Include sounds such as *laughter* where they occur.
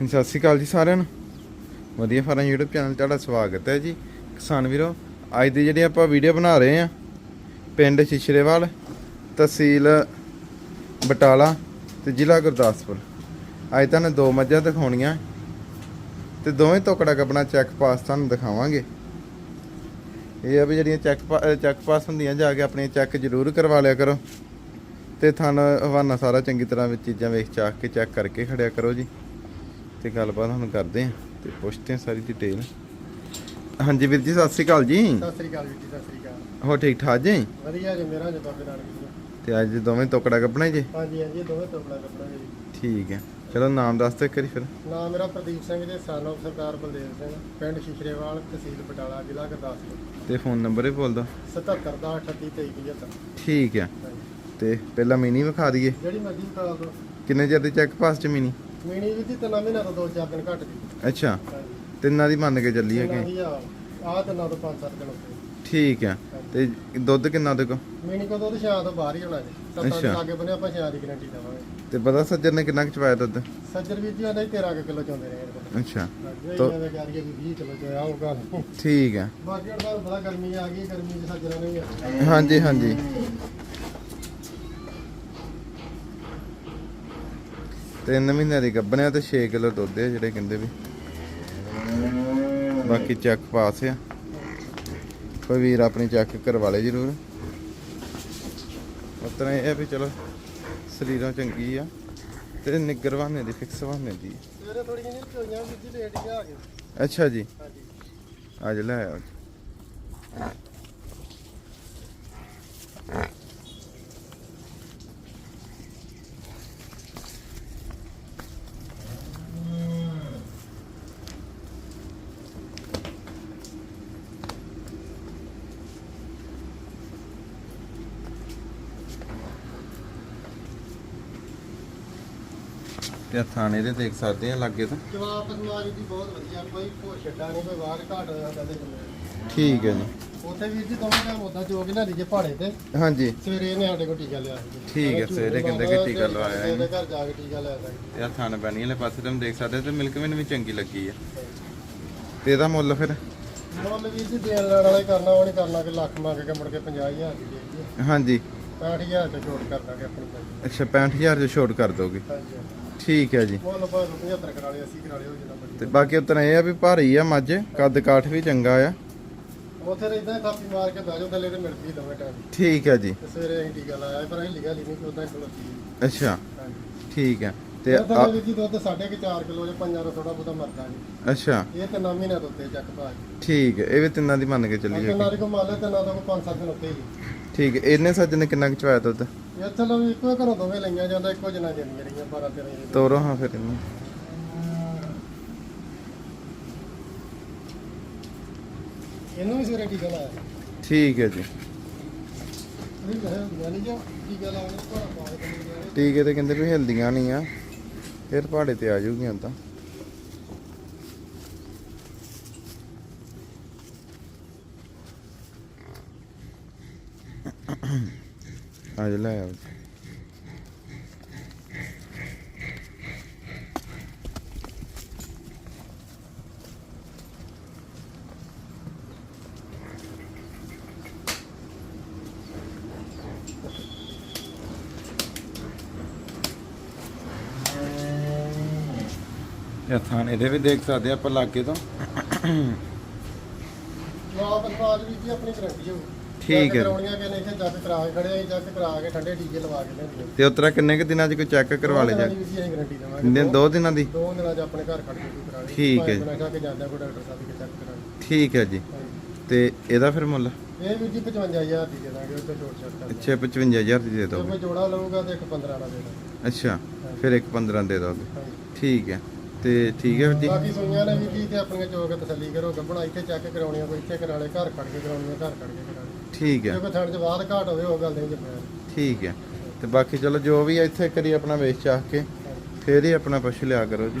ਹਾਂਜੀ, ਸਤਿ ਸ਼੍ਰੀ ਅਕਾਲ ਜੀ ਸਾਰਿਆਂ ਨੂੰ। ਵਧੀਆ ਫਾਰਮ YouTube ਚੈਨਲ ਤੁਹਾਡਾ ਸਵਾਗਤ ਹੈ ਜੀ। ਕਿਸਾਨ ਵੀਰੋ ਅੱਜ ਦੀ ਜਿਹੜੀ ਆਪਾਂ ਵੀਡੀਓ ਬਣਾ ਰਹੇ ਆ ਪਿੰਡ ਸ਼ਿਸ਼ਰੇਵਾਲ ਤਹਿਸੀਲ ਬਟਾਲਾ ਤੇ ਜ਼ਿਲ੍ਹਾ ਗੁਰਦਾਸਪੁਰ। ਅੱਜ ਤੁਹਾਨੂੰ ਦੋ ਮੱਝਾਂ ਦਿਖਾਉਣੀਆਂ ਤੇ ਦੋਵੇਂ ਤੋਕੜਾ ਕੱਪਣਾ ਚੈੱਕ ਪਾਸ ਤੁਹਾਨੂੰ ਦਿਖਾਵਾਂਗੇ। ਇਹ ਆ ਵੀ ਜਿਹੜੀਆਂ ਚੈੱਕ ਚੈੱਕ ਪਾਸ ਹੁੰਦੀਆਂ ਜਾ ਕੇ ਆਪਣੀ ਚੈੱਕ ਜ਼ਰੂਰ ਕਰਵਾ ਲਿਆ ਕਰੋ। ਤੇ ਥਣ ਹਵਾਨਾ ਸਾਰਾ ਚੰਗੀ ਤਰ੍ਹਾਂ ਵਿੱਚ ਚੀਜ਼ਾਂ ਵੇਖ ਚਾਖ ਕੇ ਚੈੱਕ ਕਰਕੇ ਖੜਿਆ ਕਰੋ ਜੀ। ਤੇ ਗੱਲਬਾਤ ਹੁਣ ਕਰਦੇ ਆ ਤੇ ਪੁੱਛਦੇ ਆ ਸਾਰੀ ਡਿਟੇਲ ਹਾਂਜੀ ਵੀਰ ਜੀ ਸਤਿ ਸ੍ਰੀ ਅਕਾਲ ਜੀ। ਸਤਿ ਸ੍ਰੀ ਅਕਾਲ ਵੀਰ ਜੀ ਸਤਿ ਸ੍ਰੀ ਅਕਾਲ। ਹੋ ਠੀਕ ਠਾਕ ਜੀ? ਵਧੀਆ ਜੀ ਮੇਰਾ ਜੀ ਬਾਬੇ ਨਾਨਕ ਜੀ ਤੇ ਅੱਜ ਦੋਵੇਂ ਟੋਕੜਾ ਕੱਪਣਾ ਜੀ? ਹਾਂਜੀ ਹਾਂਜੀ ਇਹ ਦੋਵੇਂ ਟੋਕਲਾ ਕੱਪੜਾ ਜੀ। ਠੀਕ ਹੈ। ਚਲੋ ਨਾਮ ਦੱਸ ਦਿਓ ਕਰੀ ਫਿਰ। ਨਾਮ ਮੇਰਾ ਪ੍ਰਦੀਪ ਸਿੰਘ ਜੀ ਸਾਨੋ ਸਰਦਾਰ ਬਲਦੇਵ ਸਿੰਘ ਪਿੰਡ ਸ਼ਿਸ਼ਰੇਵਾਲ ਤਹਿਸੀਲ ਬਟਾਲਾ ਜ਼ਿਲ੍ਹਾ ਗੁਰਦਾਸਪੁਰ। ਤੇ ਫੋਨ ਨੰਬਰ ਹੀ ਬੋਲ ਦੋ 77 ਦਾ 38 23 75 ਠੀਕ ਹੈ। ਤੇ ਪਹਿਲਾਂ ਮਿਨੀ ਵਿਖਾ ਦਈਏ। ਜਿਹੜੀ ਮਰਜ਼ੀ ਕਿੰਨੇ ਚਿਰ ਦੀ ਚੈੱਕ ਪਾਸ ਚ ਮਿਨੀ? ਮੀਣੀ ਵੀ ਤਿੰਨਾਂ ਤੋਂ ਦੋ ਚਾਰ ਦਿਨ ਘੱਟ ਗਈ। ਅੱਛਾ। ਹਾਂਜੀ ਤਿੰਨਾਂ ਦੀ ਮੰਨ ਕੇ ਚੱਲੀ ਹੈਗੀ ਦੀ ਆ ਆਹ ਤਿੰਨਾਂ ਤੋਂ ਪੰਜ ਸੱਤ ਦਿਨ ਉੱਤੇ ਠੀਕ ਹੈ ਤੇ ਦੁੱਧ ਕਿੰਨਾ ਦੇ ਕੋ? ਮੀਣੀ ਕੋ ਦੁੱਧ ਛਾਂ ਤੋਂ ਬਾਹਰ ਹੀ ਹੋਣਾ ਜੀ। ਅੱਛਾ। ਦੇ ਲਾਗੇ ਬਨੇ ਆਪਾਂ ਛਾਂ ਦੀ ਗਰੰਟੀ ਦੇਵਾਂਗੇ। ਤੇ ਪਤਾ ਸੱਜਰ ਨੇ ਕਿੰਨਾ ਕੁ ਚਵਾਇਆ ਦੁੱਧ? ਸੱਜਰ ਵੀਰ ਜੀ ਆਂਦਾ 13 ਕਿਲੋ ਚੋਂਦੇ ਰਹੇ ਇਹਦੇ ਅੱਛਾ। ਤੋ- ਹਾਂਜੀ ਇਹ ਕਹਿ ਰਹੀ ਵੀ 20 ਕਿਲੋ ਚੋਇਆ ਉਹ ਗੱਲ ਠੀਕ ਹੈ ਬਾਕੀ ਤੁਹਾਨੂੰ ਪਤਾ ਗਰਮੀ ਆ ਗਈ ਗਰਮੀ ਸੱਜਣਾ ਨਹੀਂ ਆ। ਹਾਂਜੀ ਹਾਂਜੀ। ਤਿੰਨ ਮਹੀਨਿਆਂ ਦੀ ਗੱਭਣ ਆ ਤੇ 6 ਕਿਲੋ ਦੁੱਧ ਆ ਜਿਹੜੇ ਕਹਿੰਦੇ ਵੀ। ਬਾਕੀ ਚੈੱਕ ਪਾਸ ਆ। ਕੋਈ ਵੀਰ ਆਪਣੀ ਚੈੱਕ ਕਰਵਾ ਲੇ ਜਰੂਰ। ਉਤਨਾ ਇਹ ਵੀ ਚਲੋ ਸਰੀਰਾਂ ਚੰਗੀ ਆ ਤੇ ਨਿੱਗਰ ਬਹਾਨੇ ਦੀ ਫਿਕਸ ਬਹਾਨੇ ਦੀ ਸਵੇਰੇ ਥੋੜੀ ਜਿਹੀ ਚੋਈਆਂ ਵੀਰ ਜੀ ਲੇਟ ਹੀ ਆ ਗਏ। ਅੱਛਾ ਜੀ। ਅੱਜ ਲੈ ਆਓ। ਤੇ ਥਾਣੇ ਦੇ ਦੇਖ ਸਕਦੇ ਆ ਲੱਗੇ ਤਾਂ। ਜਵਾਬ ਸਮਾਜ ਦੀ ਬਹੁਤ ਵਧੀਆ ਕੋਈ ਭੋ ਛੱਡਾ ਨਹੀਂ ਕੋਈ ਵਾਰ ਘਾਟ ਦਾ ਦੇ ਠੀਕ ਹੈ ਜੀ। ਉੱਥੇ ਵੀਰ ਜੀ ਦੋਵੇਂ ਟਾਈਮ ਉਦਾਂ ਜੋ ਕਿ ਨਾ ਜੇ ਪਹਾੜੇ ਤੇ। ਹਾਂਜੀ। ਸਵੇਰੇ ਇਹਨੇ ਸਾਡੇ ਕੋਲ ਟੀਕਾ ਲਿਆ ਸੀ। ਠੀਕ ਹੈ, ਸਵੇਰੇ ਕਹਿੰਦੇ ਕਿ ਟੀਕਾ ਲਵਾਇਆ ਇਹਦੇ ਘਰ ਜਾ ਕੇ ਟੀਕਾ ਲਿਆ ਸੀ ਤੇ ਆ ਥਣ ਬਣੀ ਵਾਲੇ ਪਾਸੇ ਤੁਸੀਂ ਦੇਖ ਸਕਦੇ ਤੇ ਮਿਲਕ ਵੀ ਚੰਗੀ ਲੱਗੀ ਆ। ਤੇ ਇਹਦਾ ਮੁੱਲ ਫਿਰ? ਮੁੱਲ ਵੀਰ ਜੀ ਦੇਣ ਲੈਣ ਵਾਲਾ ਕਰਨਾ ਉਹ ਨਹੀਂ ਕਰਨਾ ਕਿ ਲੱਖ ਮੰਗ ਕੇ ਮੁੜ ਕੇ 50000 ਦੀ ਦੇ ਦਈਏ ਹਾਂਜੀ। 65000 ਤੇ ਛੋਟ ਕਰ ਦਾਂਗੇ ਆਪਣੀ ਭਾਈ ਅੱਛਾ 65000 ਚ ਛੋਟ ਕਰ ਦੋਗੇ। ਹਾਂਜੀ। ਠੀਕ ਹੈ ਜੀ। ਮੁੱਲ ਭਾਵੇਂ 75 ਕਰਾ ਲਿਓ 80 ਕਰਾ ਲਿਓ ਜਿੰਨਾ ਮਰਜ਼ੀ ਤੇ ਬਾਕੀ ਉਤਨਾ ਇਹ ਆ ਵੀ ਭਾਰੀ ਆ ਮੱਝ ਕੱਦ ਕਾਠ ਵੀ ਚੰਗਾ ਆ। ਉੱਥੇ ਇਦਾਂ ਥਾਪੀ ਮਾਰ ਕੇ ਬਹਿ ਜਾਓ ਥੱਲੇ ਤੇ ਮਿਲ ਗਈ ਦੋਵੇਂ ਟਾਈਮ ਠੀਕ ਹੈ ਜੀ। ਤੇ ਸਵੇਰੇ ਅਸੀਂ ਟੀਕਾ ਲਾਇਆ ਪਰ ਅਸੀਂ ਲਿਖਿਆ ਨਹੀਂ ਕਿ ਉਦਾਂ ਖਲੋਤੀ ਅੱਛਾ। ਠੀਕ ਹੈ ਤੇ ਤੇ ਆ- ਵੀਰ ਜੀ ਦੁੱਧ ਸਾਢੇ ਕੁ ਚਾਰ ਕਿਲੋ ਜਾਂ ਪੰਜਾਂ ਦਾ ਥੋੜਾ ਬਹੁਤਾ ਮਰਦਾ ਜੀ। ਅੱਛਾ। ਇਹ ਤੇ 9 ਮਹੀਨਿਆਂ ਤੋਂ ਉੱਤੇ ਚੱਕ ਪਾ ਠੀਕ ਹੈ ਇਹ ਵੀ ਤਿੰਨਾਂ ਦੀ ਮੰਨ ਕੇ ਚੱਲੀ ਤੇ ਨਾਰੀ ਕੋ ਮੰਨ ਲੈ ਤੇ ਨਾ ਤਾਂ ਕੋ 5-7 ਦਿਨ ਉੱਤੇ ਹੀ। ਠੀਕ ਹੈ ਇਹਨੇ ਸੱਜ ਨੇ ਕਿੰਨਾ ਕੁ ਚਵਾਇਆ ਦੁੱਧ? ਇਹ ਚਲੋ ਵੀ ਇੱਕੋ ਘਰੋਂ ਦੋਵੇਂ ਲਈਆਂ ਜਾਂਦਾ ਇੱਕੋ ਜਨਾ ਜਾਂਦੀਆਂ ਰਹੀਆਂ 12-13 ਜੀ ਤੋਰੋ ਹਾਂ ਫਿਰ ਇਹਨੂੰ। ਇਹਨੂੰ ਵੀ ਸਵੇਰੇ ਟੀਕਾ ਲਾਇਆ। ਠੀਕ ਹੈ ਜੀ। ਨਹੀਂ ਜੋ ਟੀਕਾ ਲਾਉਣੇ। ਟੀਕੇ ਤੇ ਕਹਿੰਦੇ ਵੀ ਹਿਲਦੀਆਂ ਨਹੀਂ ਆ। ਫਿਰ ਪਹਾੜੇ ਤੇ ਆ ਜੂਗੀਆਂ ਤਾਂ। ਅੱਜ ਲੈ। ਇਹ ਥਾਣੇ ਦੇ ਵੀ ਦੇਖ ਸਕਦੇ ਆ ਆਪਾਂ ਲਾਗੇ ਤੋਂ *coughs* ਜਵਾਬ ਅਲਫਾਜ਼ ਵੀ ਜੀ ਆਪਣੀ ਗਰੰਟੀ ਹੋਊ ਠੀਕ ਹੈ। ਕਰਾਉਣੀਆਂ ਕਿ ਨਹੀਂ ਇੱਥੇ ਜੱਗ ਕਰਾ ਕੇ ਖੜੇ ਆਂ ਜੱਗ ਕਰਾ ਕੇ ਠੰਡੇ ਟੀਕੇ ਲਵਾ ਕੇ ਲੈਂਦੇ ਤੇ ਉਤਰਾ ਕਿੰਨੇ ਕੁ ਦਿਨਾਂ 'ਚ ਕੋਈ ਚੈੱਕ ਕਰਵਾ ਲੈ ਜਾ ਅਸੀਂ ਗਰੰਟੀ ਦੇਵਾਂਗੇ। ਕਿੰਨੇ ਦੋ ਦਿਨਾਂ ਦੀ? ਦੋ ਦਿਨਾਂ 'ਚ ਆਪਣੇ ਘਰ ਖੜ ਕੇ ਕੋਈ ਕਰਾ ਲਈ। ਠੀਕ ਹੈ ਜੀ। ਬਣਾ ਕੇ ਜਾਂਦਾ ਕੋਈ ਡਾਕਟਰ ਸਾਹਿਬ ਕੇ ਚੈੱਕ ਕਰਾ ਲਈ। ਠੀਕ ਹੈ ਜੀ। ਤੇ ਇਹਦਾ ਫਿਰ ਮੁੱਲ? ਇਹ ਵੀ ਜੀ 55000 ਦੀ ਦੇ ਦਾਂਗੇ ਉਹ ਤੋਂ ਛੋਟ ਛੱਟ ਕਰ ਅੱਛਾ 55000 ਦੀ ਦੇ ਦੋ ਕੋਈ ਜੋੜਾ ਲਊਗਾ ਤੇ ਇੱਕ 15 ਦਾ ਦੇ ਦਾਂਗੇ। ਅੱਛਾ ਫਿਰ ਇੱਕ 15 ਦੇ ਦੋਗੇ। ਹਾਂਜੀ। ਠੀਕ ਹੈ। ਤੇ ਠੀਕ ਹੈ ਵੀਰ ਜੀ। ਬਾਕੀ ਸੁਈਆਂ ਨੇ ਵੀ ਜੀ ਤੇ ਆਪਣੀਆਂ ਚੋਕ ਤਸੱਲੀ ਕਰੋ ਗੱਬਣਾ ਇੱਥੇ ਚੈੱਕ ਕਰਾਉਣੀਆਂ ਕੋਈ ਇੱਥੇ ਕਰਾ ਲੈ ਘਰ ਖੜ ਕੇ ਕਰਾਉਣੀਆਂ ਘਰ ਖੜ ਕੇ ਕਰਾ ਠੀਕ ਜੇ ਹੈ ਕੋਈ ਥਣ ਚ ਘਾਟ ਹੋਵੇ ਉਹ ਗੱਲ ਨਹੀਂ ਜਪਿਆ ਠੀਕ ਹੈ। ਤੇ ਬਾਕੀ ਚਲੋ ਜੋ ਵੀ ਇੱਥੇ ਕਰੀ ਆਪਣਾ ਵੇਚ ਚਾਹ ਕੇ ਫੇਰ ਹੀ ਆਪਣਾ ਪੁੱਛ ਲਿਆ ਕਰੋ ਜੀ।